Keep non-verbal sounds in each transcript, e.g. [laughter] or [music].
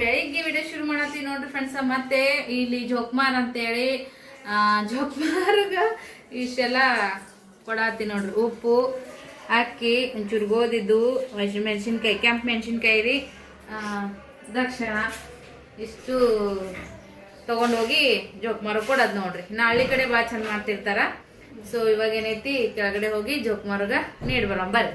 ಬೆಳಿಗ್ಗೆ ವಿಡಿಯೋ ಶುರು ಮಾಡತ್ತೀವಿ ನೋಡ್ರಿ ಫ್ರೆಂಡ್ಸ್ ಮತ್ತೆ ಇಲ್ಲಿ ಜೋಕ್ಮಾರ್ ಅಂತೇಳಿ ಜೋಕ್ಮಾರ್ಗ ಇಷ್ಟೆಲ್ಲ ಕೊಡತ್ತಿ ನೋಡ್ರಿ. ಉಪ್ಪು ಅಕ್ಕಿ, ಒಂಚೂರು ಗೋಧಿದ್ದು ಮೆಣಸಿನ್ಕಾಯಿ, ಕೆಂಪು ಮೆಣಸಿನ್ಕಾಯಿ ರೀ ದಕ್ಷಿಣ ಇಷ್ಟು ತೊಗೊಂಡೋಗಿ ಜೋಕ್ಮಾರ ಕೊಡೋದು ನೋಡ್ರಿ. ನಾ ಹಳ್ಳಿ ಕಡೆ ಭಾಳ ಚಂದ ಮಾಡ್ತಿರ್ತಾರ. ಸೊ ಇವಾಗ ಏನೈತಿ ಕೆಳಗಡೆ ಹೋಗಿ ಜೋಕ್ಮಾರ್ಗ ನೀಡಿ ಬರೋಣ ಬರ್ರಿ.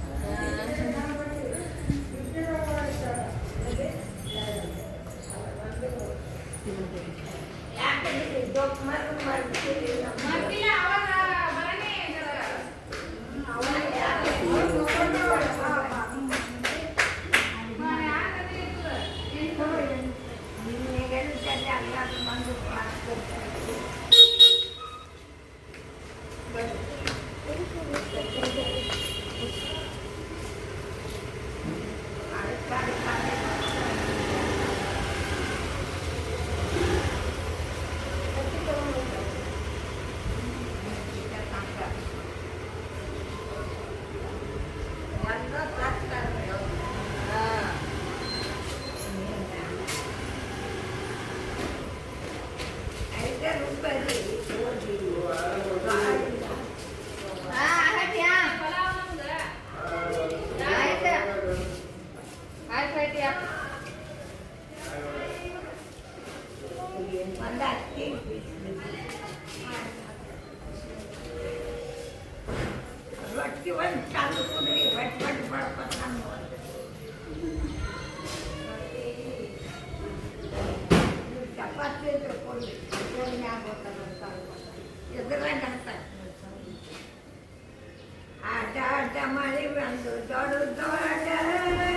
ะ ಮಾಡಿ ಬಂದು ದೊಡ್ಡ ದೊಡ್ಡ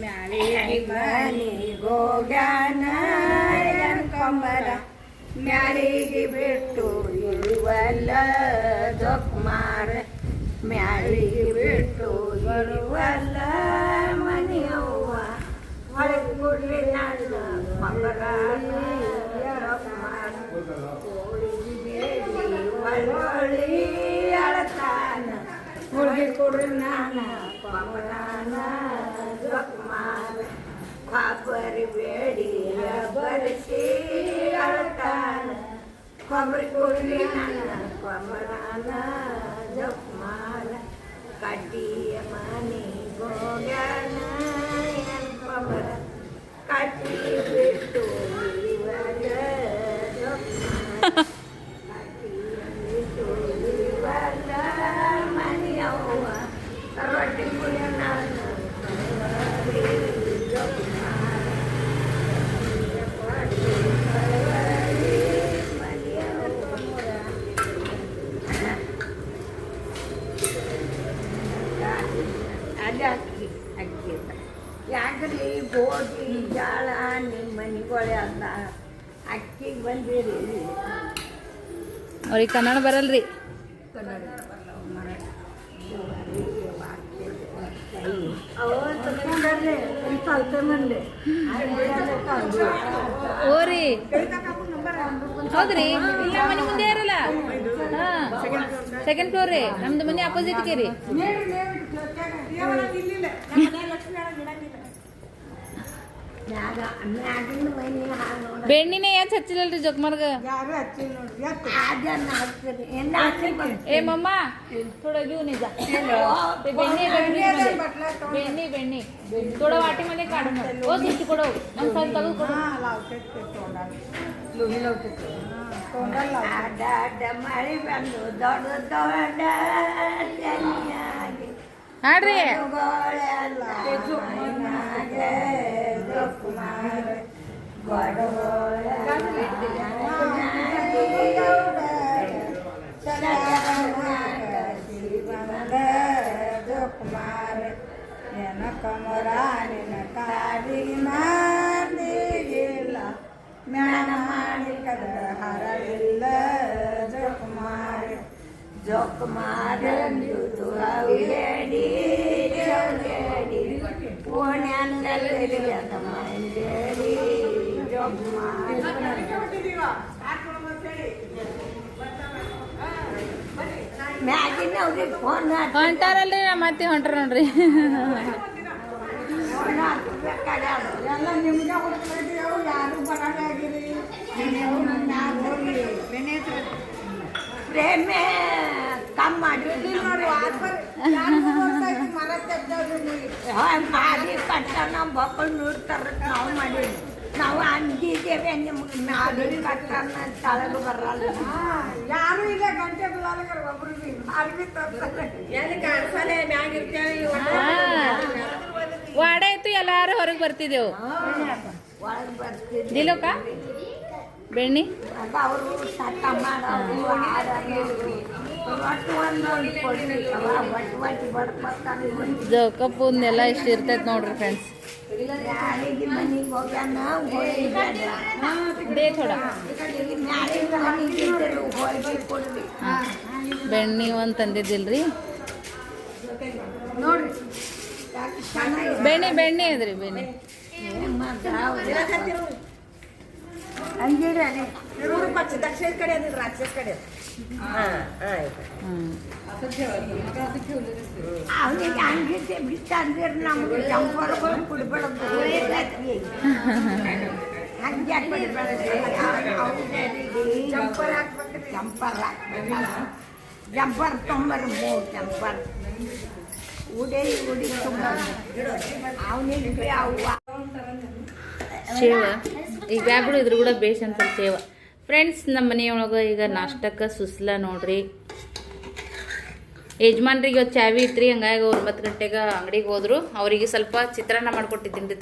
ಮ್ಯಾಳಿ ಮನಿ ಗೋಗ್ಯಾನ ಎನ್ಕೊಂಬರ ಮ್ಯಾಳಿಗೆ ಬಿಟ್ಟು ಇರುವಲ್ಲ ಜೋಕುಮಾರ ಮ್ಯಾಳಿಗೆ ಬಿಟ್ಟು ಇರುವಲ್ಲ ಮನೆಯವ್ವ ಹೊಳಗೆ ಕೊಡ್ರಿ ನನ್ನ ಮಗರಾನ ಜೋಕುಮಾರ ಕೋಳಿಗೆ ಬೇಡಿ ಒಳ್ಳೊಳ್ಳಿ ಅಳತಾನ ಹುಡುಗಿ ಕೊಡ್ರಿ ನಾನ ಕೊಮರಾನ मार खापर वेडी बरशी अळकान खबर कोरली कमरान जपमाल. काटी माने गोग्यान कमर काटी भेटू ಅವ್ರಿಗೆ ಕನ್ನಡ ಬರಲ್ರಿ ಓರಿ ಹೌದ್ರಿ ಇಲ್ಲ ಮನೆ ಮುಂದೆ ಇರಲ್ಲ ಸೆಕೆಂಡ್ ಫ್ಲೋರ್ ರೀ ನಮ್ದು ಮನೆ ಅಪೋಸಿಟ್ ರೀ ಬೆಣ್ಣಿನೇ ಯಾಕೆ ಹಚ್ಚಿಲ್ಲಲ್ರಿ ಜೊಗ್ಮರ್ಗ ಏಮಮ್ಮ ಥೋಡ ಇವು ನಿಜ ಬೆಣ್ಣಿ ಬೆಣ್ಣಿ ಬೆಣ್ಣಿ ಥೋಡ ವಾಟಿ ಮನೆ ಕಾಡು ಓ ಸಿಟ್ಟು ಕೊಡು ಒಂದು ಸಣ್ಣ ತಗು ಕೊಡು ಅಡ್ಡ ಅಡ್ಡ ಮಳಿ ಬಂದು ದೊಡ್ಡ ದೊಡ್ಡ ಹಾಡ್ರಿ ಗೊಡಗೋಳೆಲ್ಲ ಮೈನಾಗೆ ಜೋಕುಮಾರ ಗೊಡಗೋಳೆಲ್ಲ ಮೈನಾಗೆ ಸದಗಮನಾಗ ಜೀವನದ ಜೋಕುಮಾರ ಎನ ಕಮರಾನಿನ ಕಾಡಿನ ದಿಗಿಲ್ಲ ಮ್ಯಾಣ ಮಾಡಿಕದ ಹರವಿಲ್ಲ ಜೋಕುಮಾರ ಜೋಕುಮಾರ ಅಂದುದು ಅವಿಯಡಿ ಜೋಗೇಡಿ ಹೊಂಟಾರಲ್ರಿ ನಮ್ಮ ಅತ್ತಿ ಹೊಂಟ್ರ ನೋಡ್ರಿ. ಫೋನ್ ಹಾಕ್ಬೇಕಾಗ್ಯದ ಎಲ್ಲ ನಿಮ್ಗೆ ಹುಡುಕಿದೆವು ಯಾರು ಬರೋದಾಗಿರಿ ಪ್ರೇಮೆ. ಕಮ್ ಮಾಡಿ. ಮಾಡಿ ಕಟ್ಟ ನಮ್ಮ ಬಕ್ಕಳು ನೋಡ್ತಾರ ನಾವು ಮಾಡಿ ನಾವು ಅಂದಿದ್ದೇವೆ ನಿಮ್ಗೆ ಮಾಡಿ ಕಟ್ಟನ ತಳಗ ಬರಲ್ಲ. ಯಾರು ಇಲ್ಲ ಗಂಟೆ ಒಬ್ರು ಎಲ್ಲಿ ಕಾಣಿಸಲೇ ಮ್ಯಾಗ ವಾಡ ಇತ್ತು ಎಲ್ಲಾರು ಹೊರಗೆ ಬರ್ತಿದ್ದೆವು. ದಿಲೋಕ ಬರ್ತಿದ್ವಿ. ದಿಲೋ ಕಾ ಬೆಣ್ಣಿ ಅವರು ಸತ್ತ ಮಾಡೋರು ಆಡೋರು ಎಲ್ಲ ಇಷ್ಟು ಇರ್ತೈತೆ ನೋಡ್ರಿ ಫ್ರೆಂಡ್ಸ್ ದೇ ಥೋಡ ಬೆಣ್ಣಿ ಒಂದು ತಂದಿದ್ದಿಲ್ರಿ? ಬೆಣ್ಣಿ ಬೆಣ್ಣಿ ಅದ್ರಿ ಬೆಣ್ಣಿ. ಹಂಗಿರ ದಕ್ಷಿಣ ಕಡೆ ಅಂದ್ರೆ ರಾಜ್ಯ ಕಡೆ ಹ್ಞೂ ಅವನಿಗೆ ಹಂಗಿದ್ದೆ ಬಿತ್ತಂದ್ರೆ ನಮ್ಗೆ ಜಂಪರ್ಗಳು ಕುಡ್ಬೇಡದು ಹಂಗೆ ಜಂಪರ್ ಹಾಕ್ಬೇಕು ಜಂಪರ್ ಹಾಕ್ಬೇಕು ಜಂಪರ್ ತೊಂಬರ್ ಮೂರು ಜಂಪರ್ ಉಡಿ ಉಡಿ ತುಂಬ ಅವನಿಗೆ ಅವ್ವ ಶೇವ ಈಗ ಬ್ಯಾಗ್ಗಳು ಇದ್ರ ಕೂಡ ಬೇಸ್ ಅಂತ ಸೇವ. ಫ್ರೆಂಡ್ಸ್ ನಮ್ಮ ಮನೆಯೊಳಗೆ ಈಗ ನಾಷ್ಟಕ್ಕೆ ಸುಸ್ಲ ನೋಡ್ರಿ. ಯಜಮಾನ್ರಿಗೆ ಇವತ್ತು ಚಾವಿ ಇತ್ರಿ, ಹಂಗಾಗಿ ಅವ್ರು ಒಂಬತ್ತು ಗಂಟೆಗೆ ಅಂಗಡಿಗೆ ಹೋದ್ರು. ಅವರಿಗೆ ಸ್ವಲ್ಪ ಚಿತ್ರಾನ್ನ ಮಾಡಿಕೊಟ್ಟಿದ್ದೀನಿ ರೀ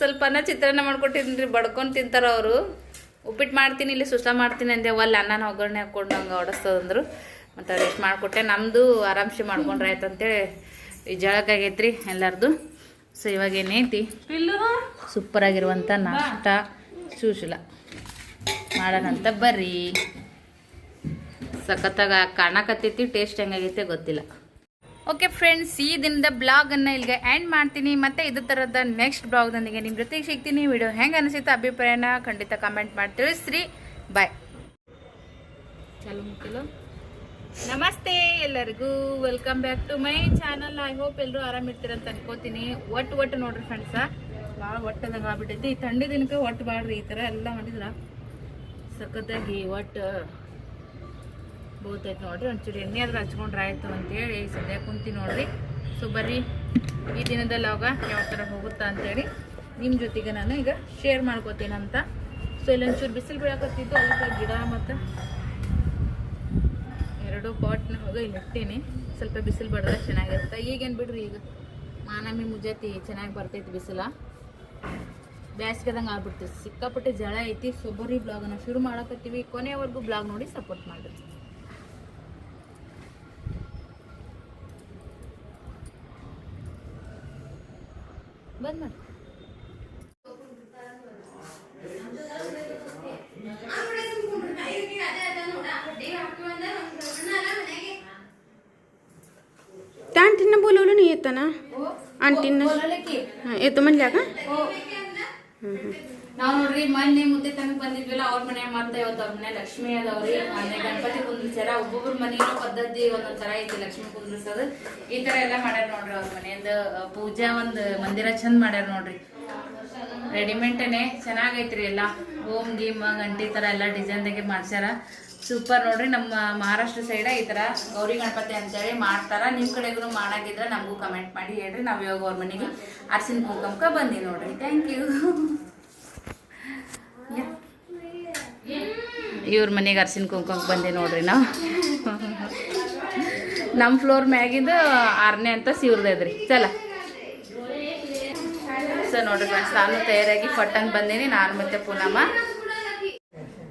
ಸ್ವಲ್ಪ ಅನ್ನ ಚಿತ್ರಾನ್ನ ಮಾಡ್ಕೊಟ್ಟಿದ್ದೀನಿ ರೀ, ಬಡ್ಕೊಂಡು ತಿಂತಾರ ಅವರು. ಉಪ್ಪಿಟ್ಟು ಮಾಡ್ತೀನಿ, ಇಲ್ಲಿ ಸುಸ್ಲ ಮಾಡ್ತೀನಿ ಅಂದೆ ಒಲ್ಲ ಅನ್ನನ ಒಗ್ಗರಣೆ ಹಾಕ್ಕೊಂಡು ಹಂಗೆ ಹೊಡಸ್ತದಂದ್ರು ಮತ್ತು ರೆಸ್ಟ್ ಎಷ್ಟು ಮಾಡಿಕೊಟ್ಟೆ ನಮ್ಮದು ಆರಾಮ್ಸೆ ಮಾಡ್ಕೊಂಡ್ರೆ ಆಯ್ತು ಅಂತೇಳಿ ಈ ಜಳಕ್ಕಾಗೈತೆ ರೀ ಎಲ್ಲರದು. ಸೊ ಇವಾಗ ಏನೈತಿ ಸೂಪರಾಗಿರುವಂಥ ನಾಷ್ಟ ಮಾಡೋಣ ಮಾಡೋಣಂತ ಬರ್ರಿ. ಸಖತ್ತಾಗಿ ಕಾಣಕತ್ತೈತಿ ಟೇಸ್ಟ್ ಹೆಂಗಾಗೈತೆ ಗೊತ್ತಿಲ್ಲ. ಓಕೆ ಫ್ರೆಂಡ್ಸ್ ಈ ದಿನದ ಬ್ಲಾಗನ್ನು ಇಲ್ಲಿಗೆ ಎಂಡ್ ಮಾಡ್ತೀನಿ. ಮತ್ತು ಇದೇ ಥರದ ನೆಕ್ಸ್ಟ್ ಬ್ಲಾಗ್ದೊಂದಿಗೆ ನಿಮ್ಮ ಜೊತೆಗೆ ಸಿಗ್ತೀನಿ. ವಿಡಿಯೋ ಹೆಂಗೆ ಅನಿಸುತ್ತೆ ಅಭಿಪ್ರಾಯನ ಖಂಡಿತ ಕಮೆಂಟ್ ಮಾಡಿ ತಿಳಿಸ್ರಿ. ಬಾಯ್ ಚಲೋ ನಮಸ್ತೆ ಎಲ್ಲರಿಗೂ. Welcome back to my channel I hope ಎಲ್ಲರೂ ಆರಾಮಿರ್ತೀರಂತ ಅನ್ಕೋತೀನಿ. ಒಟ್ಟು ಒಟ್ಟು ನೋಡ್ರಿ ಫ್ರೆಂಡ್ಸ ಭಾಳ ಒಟ್ಟದಂಗೆ ಆಗ್ಬಿಟ್ಟೈತಿ. ಈ ಥಂಡಿ ದಿನಕ್ಕೆ ಒಟ್ಟು ಬಾಳ್ರಿ ಈ ಥರ ಎಲ್ಲ ಮಾಡಿದ್ರ. ಸಖತ್ತಾಗಿ ಒಟ್ಟು ಬೋತೈತೆ ನೋಡ್ರಿ. ಒಂಚೂರು ಎಣ್ಣೆ ಆದ್ರೆ ಹಚ್ಕೊಂಡ್ರೆ ಆಯ್ತು ಅಂತೇಳಿ ಸದ್ಯ ಕುಂತಿ ನೋಡ್ರಿ. ಸೊ ಬರ್ರಿ. ಈ ದಿನದಲ್ಲಿ ಅವಾಗ ಯಾವ ಥರ ಹೋಗುತ್ತಾ ಅಂತೇಳಿ ನಿಮ್ಮ ಜೊತೆಗೆ ನಾನು ಈಗ ಶೇರ್ ಮಾಡ್ಕೋತೀನಂತ. ಸೊ ಇಲ್ಲೊಂಚೂರು ಬಿಸಿಲು ಬೀಳಕತ್ತಿದ್ದು ಅದಕ್ಕೆ ಗಿಡ ಮತ್ತು ಎರಡು ಹೋಗ ಇಲ್ಲಿ ಇಟ್ಟೇನೆ ಸ್ವಲ್ಪ ಬಿಸಿಲು ಬಡ್ರೆ ಚೆನ್ನಾಗಿರುತ್ತೆ. ಈಗೇನು ಬಿಡ್ರಿ ಈಗ? ಮಾನಮಿ ಮುಜಾತಿ ಚೆನ್ನಾಗಿ ಬರ್ತೈತಿ ಬಿಸಿಲ. ಬ್ಯಾಸ್ಗೆದಂಗೆ ಆಗ್ಬಿಡ್ತೈತಿ ಸಿಕ್ಕಾಪಟ್ಟೆ ಜಳ ಐತಿ. ಸುಬರಿ ಬ್ಲಾಗನ್ನು ಶುರು ಮಾಡಕತ್ತೀವಿ. ಕೊನೆವರೆಗೂ ಬ್ಲಾಗ್ ನೋಡಿ ಸಪೋರ್ಟ್ ಮಾಡಿರಿ. ಬಂದ್ ಮಾಡಿ ಆಂಟಿನ ಎದ್ದು ಮನ್ಯಾಗ ನಾವ್ ನೋಡ್ರಿ ಮೊನ್ನೆ ಮುದ್ದೆ ತನಕ ಬಂದಿದ್ವಿಲ್ಲ ಅವ್ರ ಮನೆ ಮತ್ತೆ ಇವತ್ತು ಅವ್ರ ಮನೆ ಲಕ್ಷ್ಮಿ ಅದಾವ್ರಿ. ಮನೆ ಗಣಪತಿ ಕುಂದ್ರಿಸ್ಯಾರ. ಒಬ್ಬೊಬ್ರ ಮನೆಯೂ ಪದ್ಧತಿ ಒಂದೊಂದ್ ತರ ಐತಿ ಲಕ್ಷ್ಮಿ ಕುಂದ್ರಿಸೋದ್. ಈ ತರ ಎಲ್ಲ ಮಾಡ್ಯಾರ ನೋಡ್ರಿ ಅವ್ರ ಮನೆಯಿಂದ. ಪೂಜಾ ಒಂದ್ ಮಂದಿರ ಚಂದ ಮಾಡ್ಯಾರ ನೋಡ್ರಿ. ರೆಡಿಮೇಡ್ನೇ ಚೆನ್ನಾಗೈತ್ರಿ ಎಲ್ಲ. ಓಮ್ ಗೀಮ್ ಗಂಟಿ ತರ ಎಲ್ಲ ಡಿಸೈನ್ದಾಗೆ ಮಾಡ್ಸ್ಯಾರ. ಸೂಪರ್ ನೋಡ್ರಿ, ನಮ್ಮ ಮಹಾರಾಷ್ಟ್ರ ಸೈಡ ಈ ತರ ಗೌರಿ ಗಣಪತಿ ಅಂತೇಳಿ ಮಾಡ್ತಾರ. ನಿಮ್ ಕಡೆಗೂ ಮಾಡಾಕಿದ್ರೆ ನಮಗೂ ಕಮೆಂಟ್ ಮಾಡಿ ಹೇಳ್ರಿ. ನಾವ್ ಇವಾಗ ಅವ್ರ ಮನೆಗೆ ಅರ್ಸಿನ ಕುಂಕುಮಕ ಬಂದಿ ನೋಡ್ರಿ. Thank you. ಇವ್ರ ಮನೆಗೆ ಅರ್ಸಿನ ಕುಂಕುಮಕ್ಕೆ ಬಂದೆ ನೋಡ್ರಿ ನಾವು. ನಮ್ಮ ಫ್ಲೋರ್ ಮ್ಯಾಗಿಂದ ಆರನೇ ಅಂತ ಸಿವ್ರದ ಇದ್ರಿ ಚಲ. ಸರ್ ನೋಡ್ರಿ ಫ್ರೆಂಡ್ಸ್ ನಾನು ತಯಾರಾಗಿ ಫಟ್ಟನ್ ಬಂದೀನಿ. ನಾನು ಮತ್ತೆ ಪೂನಮ್ಮ.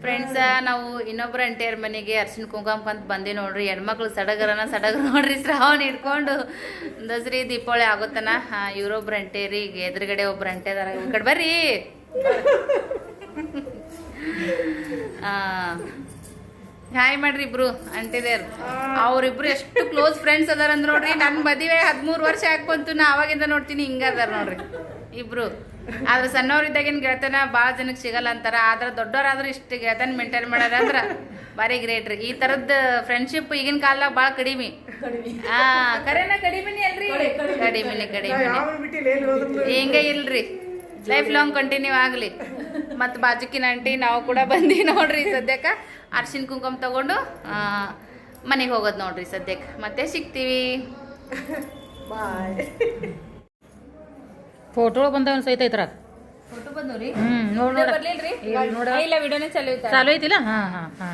ಫ್ರೆಂಡ್ಸ ನಾವು ಇನ್ನೊಬ್ರ ಅಂಟಿಯರ್ ಮನೆಗೆ ಅರ್ಶಿನ ಕುಂಕುಮಕ್ಕೆ ಅಂತ ಬಂದಿ ನೋಡ್ರಿ. ಹೆಣ್ಮಕ್ಳು ಸಡಗರನ ಸಡಗರ ನೋಡ್ರಿ. ಶ್ರಾವಣ ಇಟ್ಕೊಂಡು ದಸರಿ, ದೀಪಾವಳಿ ಆಗುತ್ತನ? ಇವ್ರೊಬ್ರು ಅಂಟೇರಿ ಈಗ ಎದುರುಗಡೆ ಒಬ್ರು ಅಂಟೇದಾರ ಈ ಕಡೆ ಬರ್ರಿ. ಹಾಯ್ ಮಾಡ್ರಿ ಇಬ್ರು ಅಂಟಿದೇರ್ ಅವ್ರಿಬ್ರು ಎಷ್ಟು ಕ್ಲೋಸ್ ಫ್ರೆಂಡ್ಸ್ ಅದಾರ ಅಂದ್ ನೋಡ್ರಿ. ನನ್ ಮದುವೆ ಹದಿಮೂರು ವರ್ಷ ಹಾಕೊಂತು ನಾ ಅವಾಗಿಂದ ನೋಡ್ತೀನಿ ಹಿಂಗ ಅದಾರ ನೋಡ್ರಿ. ಇಬ್ರು. ಆದ್ರೆ ಸಣ್ಣವ್ರಿದ್ದಾಗಿನ ಗೆಳತನ ಭಾಳ ಜನಕ್ಕೆ ಸಿಗಲ್ಲ ಅಂತಾರ. ಆದ್ರೆ ದೊಡ್ಡವರಾದ್ರೆ ಇಷ್ಟು ಗೆಳತನ ಮೇಂಟೈನ್ ಮಾಡ್ಯಾರ ಅಂದ್ರೆ ಭಾರಿ ಗ್ರೇಟ್ ರೀ. ಈ ತರದ್ ಫ್ರೆಂಡ್ಶಿಪ್ ಈಗಿನ ಕಾಲದಾಗ ಭಾಳ ಕಡಿಮೆ. ಹಾ ಕರೆನ ಕಡಿಮೆನೇ ಅಲ್ರಿ? ಕಡಿಮೆನೆ ಕಡಿಮೆ. ಹಿಂಗೆ ಇಲ್ರಿ. ಲೈಫ್ ಲಾಂಗ್ ಕಂಟಿನ್ಯೂ ಆಗಲಿ. ಮತ್ತು ಬಾಜುಕಿನ ಆಂಟಿ ನಾವು ಕೂಡ ಬಂದಿ ನೋಡ್ರಿ ಸದ್ಯಕ್ಕೆ. ಅರ್ಶಿನ ಕುಂಕುಮ ತಗೊಂಡು ಮನೆಗೆ ಹೋಗೋದು ನೋಡ್ರಿ ಸದ್ಯಕ್ಕೆ ಮತ್ತೆ ಸಿಗ್ತೀವಿ. [laughs] ಬಾಯ್ ಫೋಟೋ ಬಂದವನ್ ಸಹಿತ ಐತ್ರ ಫೋಟೋ ಬಂದವ್ರಿ? ಹ್ಮ್ ನೋಡ್ ನೋಡ. ಬರ್ಲಿಲ್ರಿ? ಇಲ್ಲಿ ನೋಡ. ಇಲ್ಲ ವಿಡಿಯೋನೇ ಚಾಲು ಐತ. ಚಾಲು ಐತಿಲ್ಲ? ಹಾ ಹಾ ಹಾ.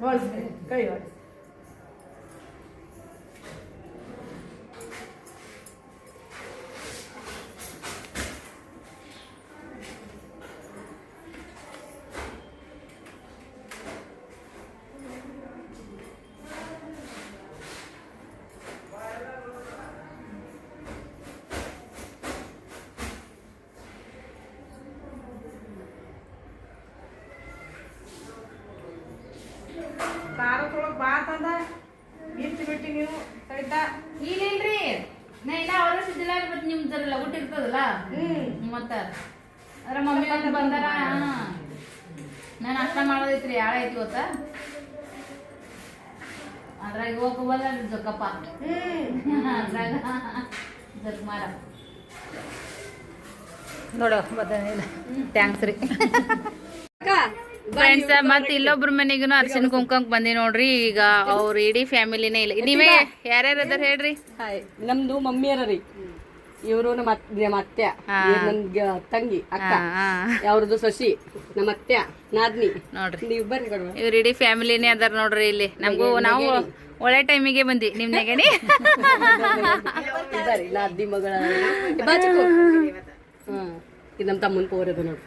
ಹೊಳ್ಸಿ ಕೈ ಹೊಳ್ಸಿ ನಾಷ್ಟ ಮಾಡೋದೈತ್ರಿ ಯಾಳ ಐತಿ ಇವತ್ತ ಅದ್ರಾಗ ಹೋಗಲ್ಲ ಜೊಕ್ಕಪ್ಪ [laughs] ಅದ್ರಾಗ ಜಗ್ಮಾರ ನೋಡೋ ಬದನಿಲ್ಲ ಥ್ಯಾಂಕ್ಸ್ ರೀ. ಫ್ರೆಂಡ್ಸ್ ಮತ್ತೆ ಇಲ್ಲೊಬ್ರ ಮನೆಗೂ ಅರ್ಶಿನ ಕುಂಕಂಕ್ ಬಂದಿ ನೋಡ್ರಿ. ಈಗ ಅವ್ರ ಇಡೀ ಫ್ಯಾಮಿಲಿನೇ ಇಲ್ಲ. ನೀವೇ ಯಾರ್ಯಾರ ಅದಾರ ಹೇಳ್ರಿ. ಹಾಯ್ ನಮ್ದು ಮಮ್ಮಿಯರ ರೀ. ಇವರು ನಮ್ಮ ನಮ್ಮ ಅತ್ತೆ ನನ್ಗೆ ತಂಗಿ ಅಕ್ಕ. ಅವ್ರದ್ದು ಸಸಿ ನಮ್ಮ ಅತ್ತೆ ನಾದ್ನಿ. ನೋಡ್ರಿ. ನೀವು ಬರ್ರಿ ಕೊಡುವ. ಇವ್ರ ಇಡೀ ಫ್ಯಾಮಿಲಿನೇ ಅದಾರ ನೋಡ್ರಿ ಇಲ್ಲಿ. ನಮಗೂ ನಾವು ಒಳ್ಳೆ ಟೈಮಿಗೆ ಬಂದಿ ನಿಮ್ ನೆಗಣಿ ಬರ್ರಿ ನಾದ್ನಿ ಮಗಳ. ಚಿಕ್ಕು. ಇದು ನಮ್ಮ ತಮ್ಮನ ಪೋರ್ ಅದ ನೋಡ್ರಿ.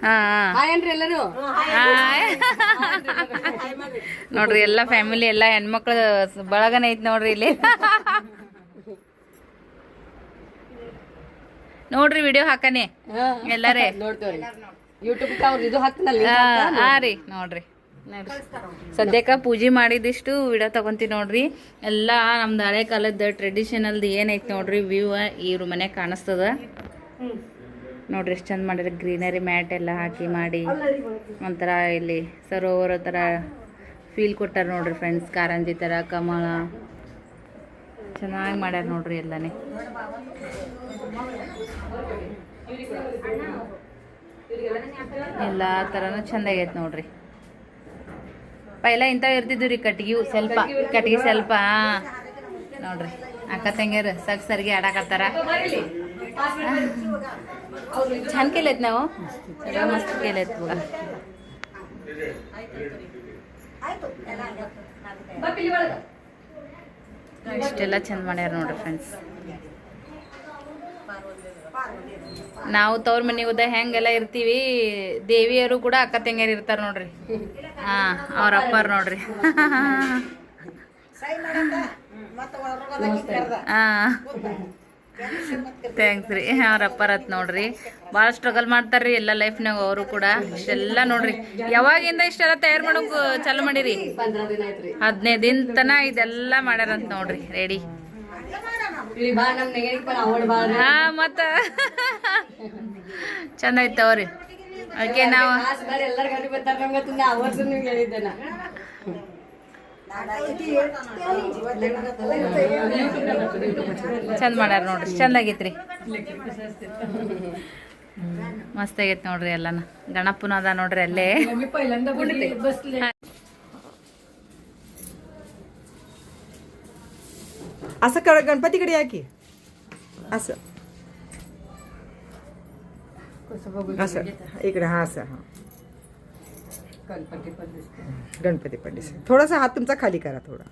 ಹಾಯ್ ಅನ್ರಿ ಎಲ್ಲರೂ. ನೋಡ್ರಿ ಎಲ್ಲಾ ಫ್ಯಾಮಿಲಿ ಎಲ್ಲಾ ಹೆಣ್ಮಕ್ಳು ಬಳಗನ ಐತ್ ನೋಡ್ರಿ ಇಲ್ಲಿ. ನೋಡ್ರಿ ವಿಡಿಯೋ ಹಾಕನೆ. ಹಾ. ಎಲ್ಲಾರೇ. ಆ [laughs] ರೀ ನೋಡ್ರಿ. ಸದ್ಯಕ ಸದ್ಯಕ್ಕ ಪೂಜೆ ಮಾಡಿದಿಷ್ಟು ವಿಡಿಯೋ ತಗೊಂತೀವಿ ನೋಡ್ರಿ. ಎಲ್ಲ ನಮ್ದು ಹಳೆ ಕಾಲದ ಟ್ರೆಡಿಷನಲ್ದು ಏನೈತಿ ನೋಡ್ರಿ ವ್ಯೂ ಇವ್ರ ಮನೆ ಕಾಣಿಸ್ತದ. ನೋಡ್ರಿ ಎಷ್ಟು ಚಂದ ಮಾಡಿರಿ ಗ್ರೀನರಿ ಮ್ಯಾಟ್ ಎಲ್ಲ ಹಾಕಿ ಮಾಡಿ. ಒಂಥರ ಇಲ್ಲಿ ಸರೋವರ ಥರ ಫೀಲ್ ಕೊಟ್ಟಾರ ನೋಡ್ರಿ ಫ್ರೆಂಡ್ಸ್ ಕಾರಂಜಿ ಥರ ಕಮಲ. ಚೆನ್ನಾಗಿ ಮಾಡ್ಯಾರ ನೋಡ್ರಿ ಎಲ್ಲನೇ. ಎಲ್ಲ ಥರನೂ ಚಂದ ಆಗೈತೆ ನೋಡ್ರಿ. ಪೈಲ ಇಂಥವು ಇರ್ತಿದ್ವಿ ರೀ ಕಟ್ಗಿ ಸ್ವಲ್ಪ ಕಟ್ಗಿ ಸ್ವಲ್ಪ. ನೋಡ್ರಿ. ಅಕ್ಕ ತಂಗಿಯರು ಸಗ್ ಸರಿಗೆ ಆಡಾಕತ್ತಾರ ಚಂದ ಕೇಳೈತ್ ನಾವು? ಮಸ್ತ್ ಕೇಳೈತ್ ಬಿಡ. ಇಷ್ಟೆಲ್ಲ ಚಂದ ಮಾಡ್ಯಾರ ನೋಡ್ರಿ ಫ್ರೆಂಡ್ಸ್ ನಾವು ತವ್ರ ಮನೆಗೆ ಹೋದ ಹೆಂಗೆಲ್ಲ ಇರ್ತೀವಿ ದೇವಿಯರು ಕೂಡ ಅಕ್ಕ ತಂಗಿಯರು ಇರ್ತಾರೆ ನೋಡ್ರಿ. ಹಾ ಅವ್ರ ಅಪ್ಪಾರ ನೋಡ್ರಿ. ಹಾಂ. ಥ್ಯಾಂಕ್ಸ್ ರೀ. ಅವ್ರ ಅಪ್ಪರತ್ ನೋಡ್ರಿ. ಭಾಳ ಸ್ಟ್ರಗಲ್ ಮಾಡ್ತಾರ್ರಿ ಎಲ್ಲ ಲೈಫ್ನಾಗ ಅವರು ಕೂಡ. ಇಷ್ಟೆಲ್ಲ ನೋಡ್ರಿ. ಯಾವಾಗಿಂದ ಇಷ್ಟೆಲ್ಲ ತಯಾರು ಮಾಡೋಕ್ ಚಾಲು ಮಾಡಿರಿ? ಹದಿನೈದು ದಿನ ತನ ಇದೆಲ್ಲ ಮಾಡ್ಯಾರಂತ ನೋಡ್ರಿ. ರೆಡಿ ಹಾ, ಮತ್ತ. ಚಂದ ಐತ್ ತಗೋರಿ. ಅದಕ್ಕೆ ನಾವು ಚಂದ ಮಾಡ್ಯಾರ ನೋಡ್ರಿ ಚಂದ ಆಗೈತ್ರಿ ಮಸ್ತ್ ಆಗೈತಿ ನೋಡ್ರಿ ಎಲ್ಲಾನ. ಗಣಪನ ಅದ ನೋಡ್ರಿ ಅಲ್ಲೇ. ಅಸ ಗಣಪತಿ ಕಡೆ ಹಾಕಿ ಅಸ ಈ ಕಡೆ ಹಾಂ ಸರ್ ಹಾಂ. हा असं हा गणपती पण दिसते थोडासा हात तुमचा खाली करा थोडा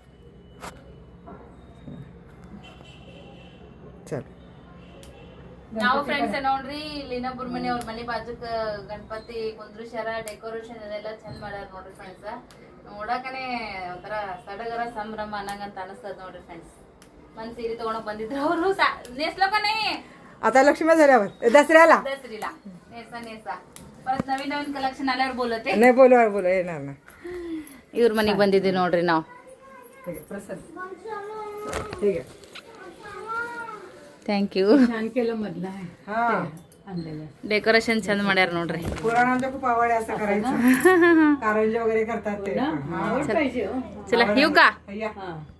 चल ನಾವು ಫ್ರೆಂಡ್ಸ್ ನೋಡ್ರಿ ಇಲ್ಲಿ ಇನ್ನೊಬ್ರ ಮನೆ ಅವ್ರ ಮನೆ ಬಾಜುಕ್ ಗಣಪತಿ ಕುಂದ್ರುಶ್ಯಾರ ಡೆಕೋರೇಷನ್ ಅದೆಲ್ಲ ಚಂದ ಮಾಡ್ಯಾರ ನೋಡ್ರಿ ಫ್ರೆಂಡ್ಸ್ ನೋಡಕನೆ ಒಂಥರ ಸಡಗರ ಸಂಭ್ರಮ ಅನ್ನಂಗಂತ ಅನಸ್ತದ ನೋಡ್ರಿ ಫ್ರೆಂಡ್ಸ್ ಒಂದ್ ಸೀರೆ ತಗೊಂಡ್ ಬಂದಿದ್ರು ಅವರು नेसलोकने आता लक्ष्मी झाल्यावर दसऱ्याला दसरीला नेसा नेसा परत नवीन नवीन कलेक्शन आल्यावर बोलते नाही बोलवा बोला येणार ना ಇವ್ರ ಮನೆಗೆ ಬಂದಿದ್ದೀವಿ ನೋಡ್ರಿ ನಾವು ठीक आहे ಥ್ಯಾಂಕ್ ಯು हा ಡೆಕೋರೇಷನ್ ಚಂದ ಮಾಡ್ಯಾರ ನೋಡ್ರಿ पुराणांच्या खूप आवड आहे असं करायचं कारंजे वगैरे करतात ते हा. ಚಲ ಇವ್ का या. एक्सपायर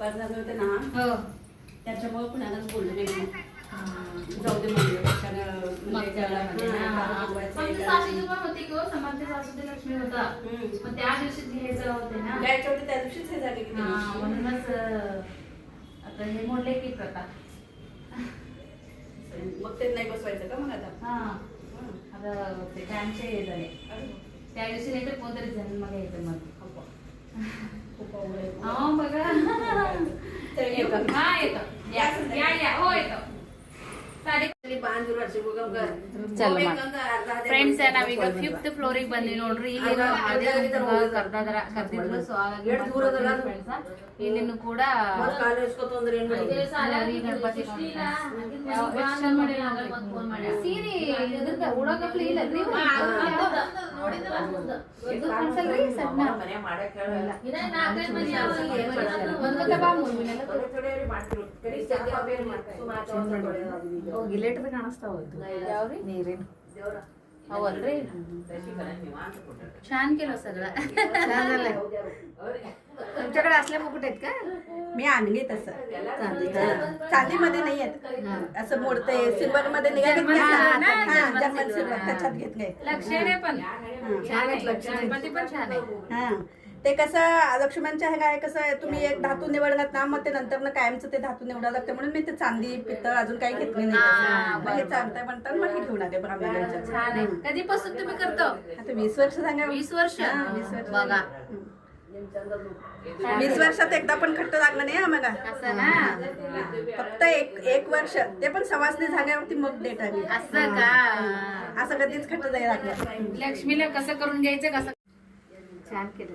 स्पर्धा होते ना त्याच्यामुळे कुणालाच बोलू नाही जाऊ दे म्हणजे होता पण त्या ना त्या दिवशीच हे झाले म्हणूनच आता की मग नाही बसवायचं का हा. आता ते हे झाले. त्या दिवशी नाही तर कोणतरी जन्म घ्यायचं मग. खूप खूप आवड તો. હા એ તો. ત્યાં ત્યાં હોય તો. તારી પાંચ વર્ષ ગમ કર ಚಲೋ ಫ್ರೆಂಡ್ಸ್ ನಾವೀಗ ಫಿಫ್ತ್ ಫ್ಲೋರಿಗೆ ಬಂದ್ವಿ ನೋಡ್ರಿ. ಇಲ್ಲಿ ಕರ್ದಾದ್ರ ಕರ್ದಿದ್ರು ಸೊ ಫ್ರೆಂಡ್ಸ್ ಇಲ್ಲಿನೂ ಕೂಡ ಗಣಪತಿ ಸೀರೆ ಉಡೋಕಪ್ಲಿ ಇಲ್ಲ. ಇದು ಕಾಣಿಸಲ್ರಿ ಸಣ್ಣ. ಯಾವ್ರಿ? ನೀರಿನ ಅವಲ್ರಿ छान केलं सगळं [laughs] तुमच्याकडे असल्या मुकुट आहेत का मी आणले तसं चांदीमध्ये नाही आहेत असं मोडते सिल्वर मध्ये निघाले जर्मन सिल्वर त्याच्यात घेतले लक्षणे पण छान आहे गणपती पण छान आहे हा ते कसं लक्ष्मणच्या ह्याला आहे कसं आहे, तुम्ही एक धातू निवडलात ना मग ते नंतर कायमचं ते धातू निवडावं लागतं. म्हणून मी ते चांदी पितळ अजून काही घेतले नाही. हा. मग हे चालतंय म्हणतात मग हे घेऊन आले ब्राह्मणांच्या छान आहे. कधीपासून तुम्ही करतो? आता वीस वर्ष सांगा. वीस वर्ष? हा, वीस वर्ष. बघा. वीस वर्षात एकदा पण खट्ट लागलं नाही आम्हाला फक्त एक एक वर्ष. ते पण सवासनी झाल्यावरती मग डेट आली. असं का? असं कधीच खट्ट जाय लागलं. लक्ष्मीला कसं करून घ्यायचं कसं छान केलं.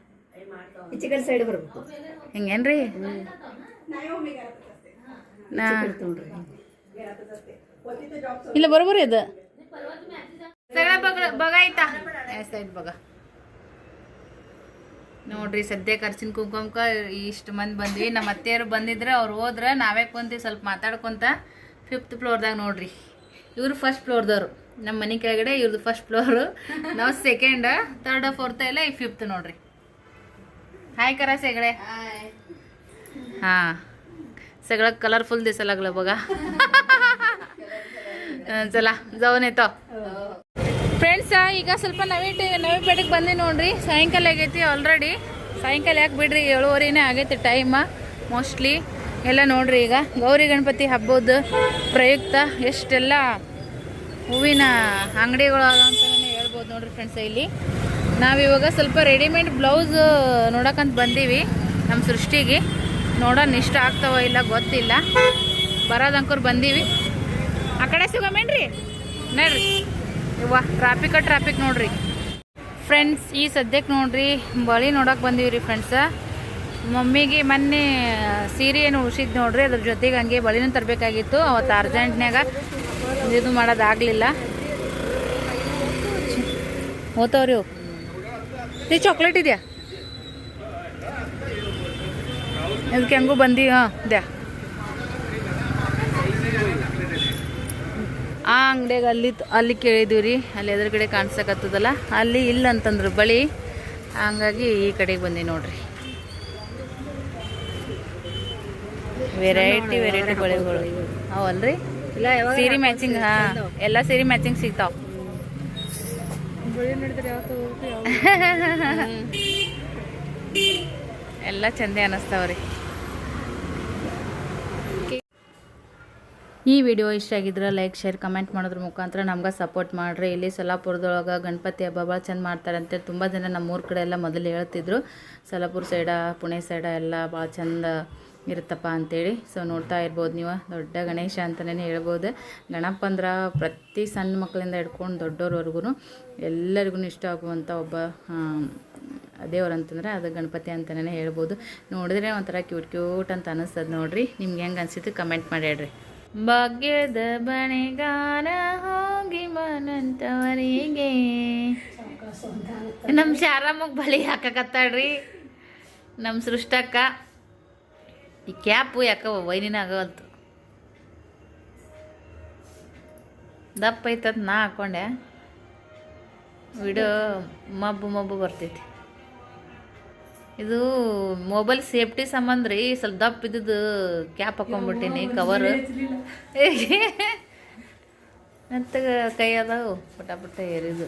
ಈಚೆ ಸೈಡ್ ಬರ್ಬೇಕು. ಹಿಂಗೇನ್ರಿ? ನಾ ಇಲ್ಲ ಬರೋಬರ ಇದು. ಸಗಳ ಬಗ ಬಗ ಐತಾ ಬಗ. ನೋಡ್ರಿ, ಸದ್ಯ ಖರ್ಚಿನ ಕುಂಕುಮಕ ಇಷ್ಟು ಮಂದಿ ಬಂದ್ವಿ. ನಮ್ಮ ಅತ್ತೆಯರು ಬಂದಿದ್ರೆ ಅವ್ರು ಹೋದ್ರೆ ನಾವೇ ಕುಂತೀವಿ ಸ್ವಲ್ಪ ಮಾತಾಡ್ಕೊಂತ ಫಿಫ್ತ್ ಫ್ಲೋರ್ದಾಗ ನೋಡ್ರಿ. ಇವ್ರು ಫಸ್ಟ್ ಫ್ಲೋರ್ದವ್ರು ನಮ್ಮ ಮನೆ ಕೆಳಗಡೆ ಇವ್ರದ್ದು ಫಸ್ಟ್ ಫ್ಲೋರು ನಾವು ಸೆಕೆಂಡ್ ತರ್ಡ್ ಫೋರ್ತ್ ಇಲ್ಲ ಈ ಫಿಫ್ತ್ ನೋಡ್ರಿ. हाय करा सगळे हां सगळं कलरफुल दिसायला लागलं बघा ಚಲಾ. ಜಾನ್ ಏತೋ ಫ್ರೆಂಡ್ಸ್ ಈಗ ಸ್ವಲ್ಪ ನವೀ ನವೀಪೇಟೆಗೆ ಬಂದಿ ನೋಡ್ರಿ. ಸಾಯಂಕಾಲ ಆಗೈತಿ ಆಲ್ರೆಡಿ ಸಾಯಂಕಾಲ ಯಾಕೆ ಬಿಡ್ರಿ? ಏಳುವರೆನೇ ಆಗೈತಿ ಟೈಮ ಮೋಸ್ಟ್ಲಿ ಎಲ್ಲ ನೋಡ್ರಿ ಈಗ. ಗೌರಿ ಗಣಪತಿ ಹಬ್ಬದ ಪ್ರಯುಕ್ತ ಎಷ್ಟೆಲ್ಲ ಹೂವಿನ ಅಂಗಡಿಗಳು ಅಂತ ಹೇಳ್ಬೋದು ನೋಡ್ರಿ ಫ್ರೆಂಡ್ಸ್ ಇಲ್ಲಿ. ನಾವಿವಾಗ ಸ್ವಲ್ಪ ರೆಡಿಮೇಡ್ ಬ್ಲೌಸ್ ನೋಡಕ್ಕಂತ ಬಂದೀವಿ ನಮ್ಮ ಸೃಷ್ಟಿಗೆ. ನೋಡೋಣ, ಇಷ್ಟ ಆಗ್ತಾವ ಇಲ್ಲ ಗೊತ್ತಿಲ್ಲ. ಬರೋದಂಕರು ಬಂದೀವಿ. ಆ ಕಡೆ ಸಿಗೋಮೇನ್ರಿ? ನೋಡ್ರಿ. ಇವ ಟ್ರಾಫಿಕ ಟ್ರಾಫಿಕ್ ನೋಡ್ರಿ. ಫ್ರೆಂಡ್ಸ್ ಈ ಸದ್ಯಕ್ಕೆ ನೋಡ್ರಿ, ಬಳಿ ನೋಡೋಕೆ ಬಂದೀವಿ ರೀ ಫ್ರೆಂಡ್ಸ ಮಮ್ಮಿಗೆ ಮೊನ್ನೆ ಸೀರೆ ಏನು ಉಳಿಸಿದ್ದು ನೋಡ್ರಿ, ಅದ್ರ ಜೊತೆಗೆ ಹಂಗೆ ಬಳಿನೂ ತರಬೇಕಾಗಿತ್ತು. ಅವತ್ತು ಅರ್ಜೆಂಟ್ನಾಗ ಇದು ಮಾಡೋದಾಗಲಿಲ್ಲ. ಹೋತವ್ರಿ ಈ ಚಾಕ್ಲೇಟ್ ಇದೆಯಾ? ಅದಕ್ಕೆ ಹೆಂಗೂ ಬಂದಿ ಹಾಂ ದ್ಯಾ ಆ ಅಂಗಡಿಯಾಗ ಅಲ್ಲಿ ಅಲ್ಲಿ ಕೇಳಿದೀವಿ ರೀ ಅಲ್ಲಿ ಎದುರುಗಡೆ ಕಾಣಿಸಕತ್ತದಲ್ಲ ಅಲ್ಲಿ ಇಲ್ಲ ಅಂತಂದ್ರು ಬಳಿ ಹಂಗಾಗಿ ಈ ಕಡೆಗೆ ಬಂದಿ ನೋಡ್ರಿ. ವೆರೈಟಿ ವೆರೈಟಿ ಬಳೆಗಳು. ಅವಲ್ರಿ ಸೀರೆ ಮ್ಯಾಚಿಂಗ್ ಹಾಂ ಎಲ್ಲ ಸೀರೆ ಮ್ಯಾಚಿಂಗ್ ಸಿಗ್ತಾವ. [laughs] ಎಲ್ಲ ಚಂದೆ ಅನ್ನಿಸ್ತಾವ್ರಿ ಈ ವಿಡಿಯೋ ಇಷ್ಟ ಆಗಿದ್ರೆ ಲೈಕ್ ಶೇರ್ ಕಮೆಂಟ್ ಮಾಡೋದ್ರ ಮುಖಾಂತರ ನಮ್ಗೆ ಸಪೋರ್ಟ್ ಮಾಡಿರಿ. ಇಲ್ಲಿ ಸೊಲ್ಲಾಪುರದೊಳಗೆ ಗಣಪತಿ ಹಬ್ಬ ಭಾಳ ಚಂದ ಮಾಡ್ತಾರೆ ಅಂತೇಳಿ ತುಂಬ ಜನ ನಮ್ಮೂರ ಕಡೆ ಎಲ್ಲ ಮೊದಲು ಹೇಳ್ತಿದ್ರು. ಸೊಲ್ಲಾಪುರ ಸೈಡ ಪುಣೆ ಸೈಡ ಎಲ್ಲ ಭಾಳ ಚಂದ ಇರುತ್ತಪ್ಪ ಅಂತೇಳಿ. ಸೊ ನೋಡ್ತಾ ಇರ್ಬೋದು ನೀವು. ದೊಡ್ಡ ಗಣೇಶ ಅಂತಲೇ ಹೇಳ್ಬೋದು. ಗಣಪ ಅಂದ್ರೆ ಪ್ರತಿ ಸಣ್ಣ ಮಕ್ಕಳಿಂದ ಹಿಡ್ಕೊಂಡು ದೊಡ್ಡವ್ರವರೆಗೂ ಎಲ್ಲರಿಗೂ ಇಷ್ಟ ಆಗುವಂಥ ಒಬ್ಬ ದೇವ್ರು ಅಂತಂದ್ರೆ ಅದು ಗಣಪತಿ ಅಂತಲೇ ಹೇಳ್ಬೋದು. ನೋಡಿದ್ರೆ ಒಂಥರ ಕ್ಯೂಟ್ ಕ್ಯೂಟ್ ಅಂತ ಅನಿಸ್ತದೆ ನೋಡ್ರಿ. ನಿಮ್ಗೆ ಹೆಂಗೆ ಅನಿಸಿತು ಕಮೆಂಟ್ ಮಾಡಿ ಹೇಳ್ರಿ. ಭಾಗ್ಯದ ಬಣಿಗಾರ ಹೋಗಿ ಮನಂತವರಿಗೆ. ನಮ್ಮ ಶಾರಮ್ಮಗೆ ಬಲಿ ಹಾಕಕತ್ತಾಳ್ರಿ. ನಮ್ಮ ಸೃಷ್ಟಕ್ಕ. ಈ ಕ್ಯಾಪು ಯಾಕ ವೈನಿನ ಆಗವಲ್ತು ದಪ್ಪ ಐತದ ನಾ ಹಾಕೊಂಡೆ. ವಿಡಿಯೋ ಮಬ್ಬು ಮಬ್ಬು ಬರ್ತೈತಿ. ಇದು ಮೊಬೈಲ್ ಸೇಫ್ಟಿ ಸಂಬಂಧ ರೀ ಸ್ವಲ್ಪ ದಪ್ಪ ಇದ್ದಿದ್ದು ಕ್ಯಾಪ್ ಹಾಕೊಂಡ್ಬಿಟ್ಟಿನಿ ಕವರ್ ಮತ್ತು ಕೈ ಅದಾವು ಪಟಾಪಟ ಪಟ ಏರಿದು.